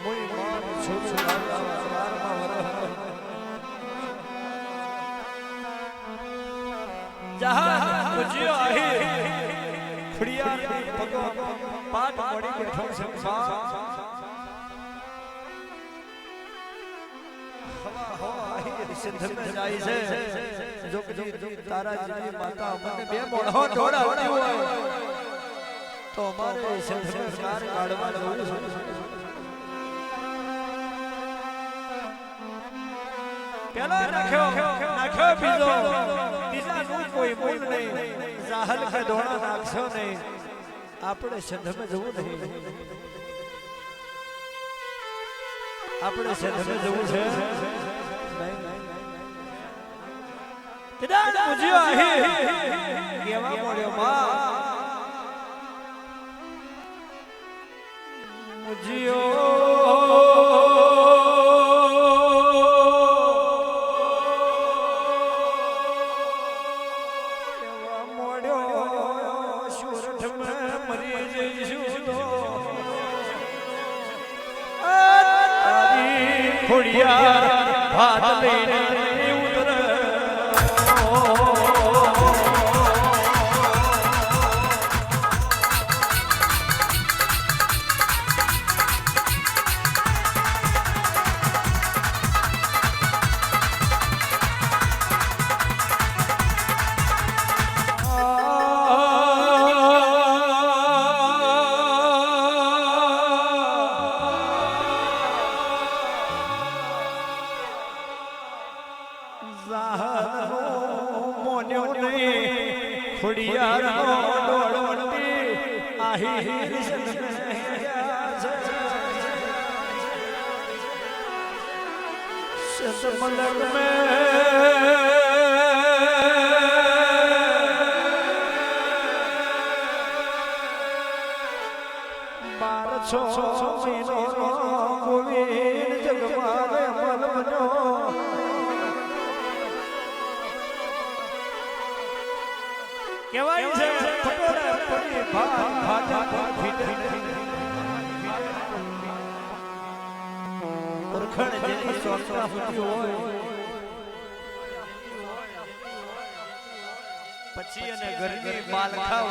મોઈ માન જહાન છે બા હવા હવા આહી સિંધ में જાય છે જો કદી તારા માતા અમને બે મોઢો ઢોળાવતી હોય તો અમારે કાર કાઢવા જવું છે પેલો નાખ્યો. નાખ્યો આપણે છે. કેવા મળ્યો માં એવા તારી ખોડિયા ભાત મોન્યો નહીં. ખોડિયારનો ડોળવટી આહી મલક में બાર છો. કહેવાય છે પટોળા પડી પછી અને ઘરની માલખા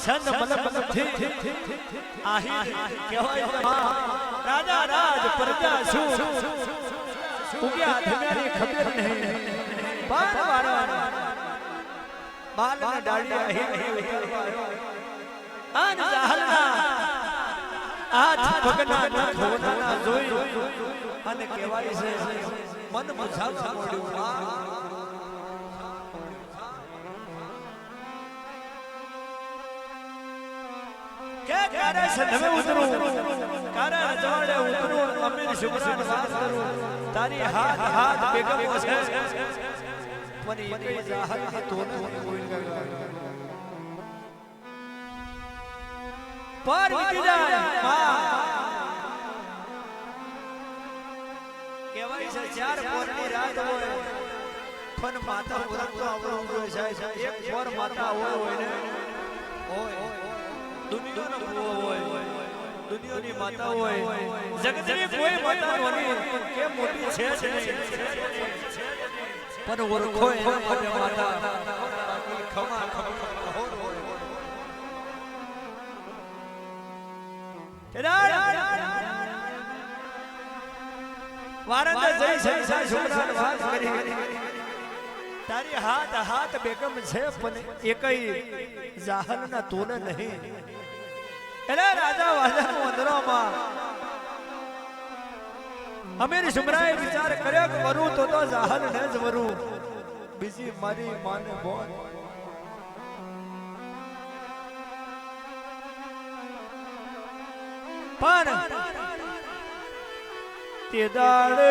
સંત મલક આહી કહેવાય રાજા રાજ પ્રજા શું ઉગ્યા ધમ્યાની ખબર નહીં બાર બાર બાલ ના ડાળી આહી આન જાહલના આજ પગના ન ખોના જોઈ અને કહેવાય છે મન મજામાં મોડ્યું કે કારે સંધમે ઉતરું. કારે રજવાડે ઉતરું. અમીર શુભરાન વાત કરું. તારી હાથ હાથ બેગમ છે. પણ એકે જાહર ને તોને કોઈ ગગા પર વીતી જાય. માં કહેવાય છે ચાર પોરની રાત હોય. પણ માતા ઉરત તો આવડું હોય છે. એક પોર માતા હોય હોય ને. હોય. દુનિયાનો ભૂવો હોય દુનિયાની માતા હોય જગતની કોઈ માતા નોની કે મોટી છે જ નહીં પણ ઓળખો એના માટે માતા ખમા જઈ છોકરાને વાત કરી તારી હાથ હાથ બેગમ છે પણ એકઈ જાહલ ના તોલે નહીં એટલે રાજા વાજા વંદરોમાં અમીર સુમરાએ વિચાર કર્યો કે વરું તો તો જાહર ને જ વરું. બીજી મારી માને બોન. પણ તે દાડે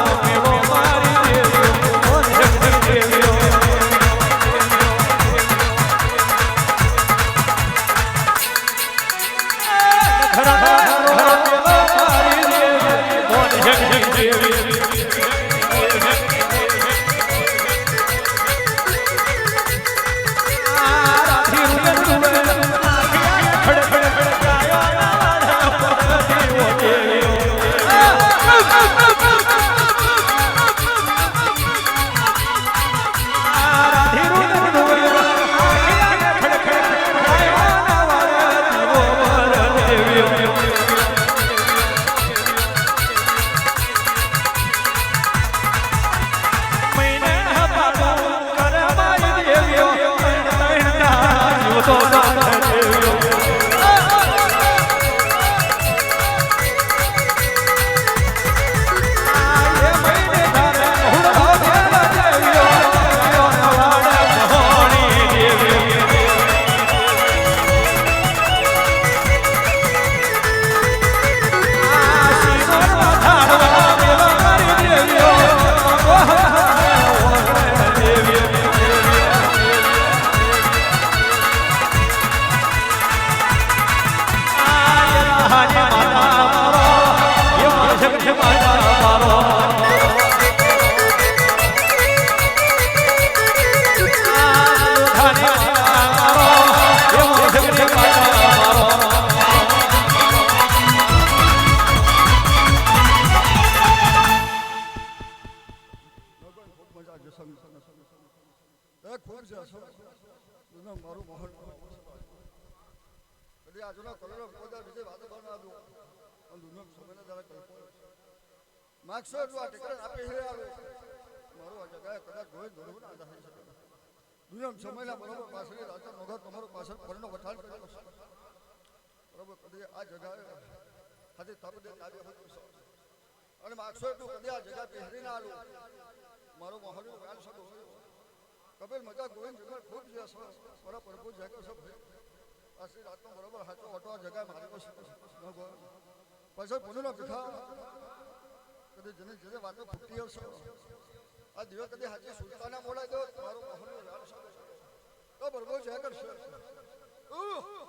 સંગ. ખૂબ છે મારું કદી આજનો કલરો પોતા બીજે વાતો બના દો અને દુનિયા સમયના દ્વારા કલ્પો માગશો આ ટિકટ આપે છે આવે. મારો આ જગ્યાએ કદાચ ગોવિંદ ના થઈ શકે. દુનિયા સમયના બરોબર પાછળ તમારો પાછળ પરનો વઠાણ કરેલો છે બરોબર, કદી આ જગ્યાએ ખાલી તપ દે હતું છે. અને માગશો એટલું કદી આ જગ્યા પહેરી ના આલું મારો મહોલ્લો વ્યાલ સબ કપિલ મજા ગોવિંદ જગત ખૂબ સરસ મારા પ્રભુ જય કે સબ આ રાતનો બરોબર, હાચો ઓટો આ જગ્યા મારી પછી પુનઃ પીઠા કદી જેને જેને વાતો ફૂટી આવશે આ દિવસ કદી હાચી સુલતાના મોડા દો, મારો મહોલ્લો વ્યાલ તો બરોબર જય કરશે. ઉહ!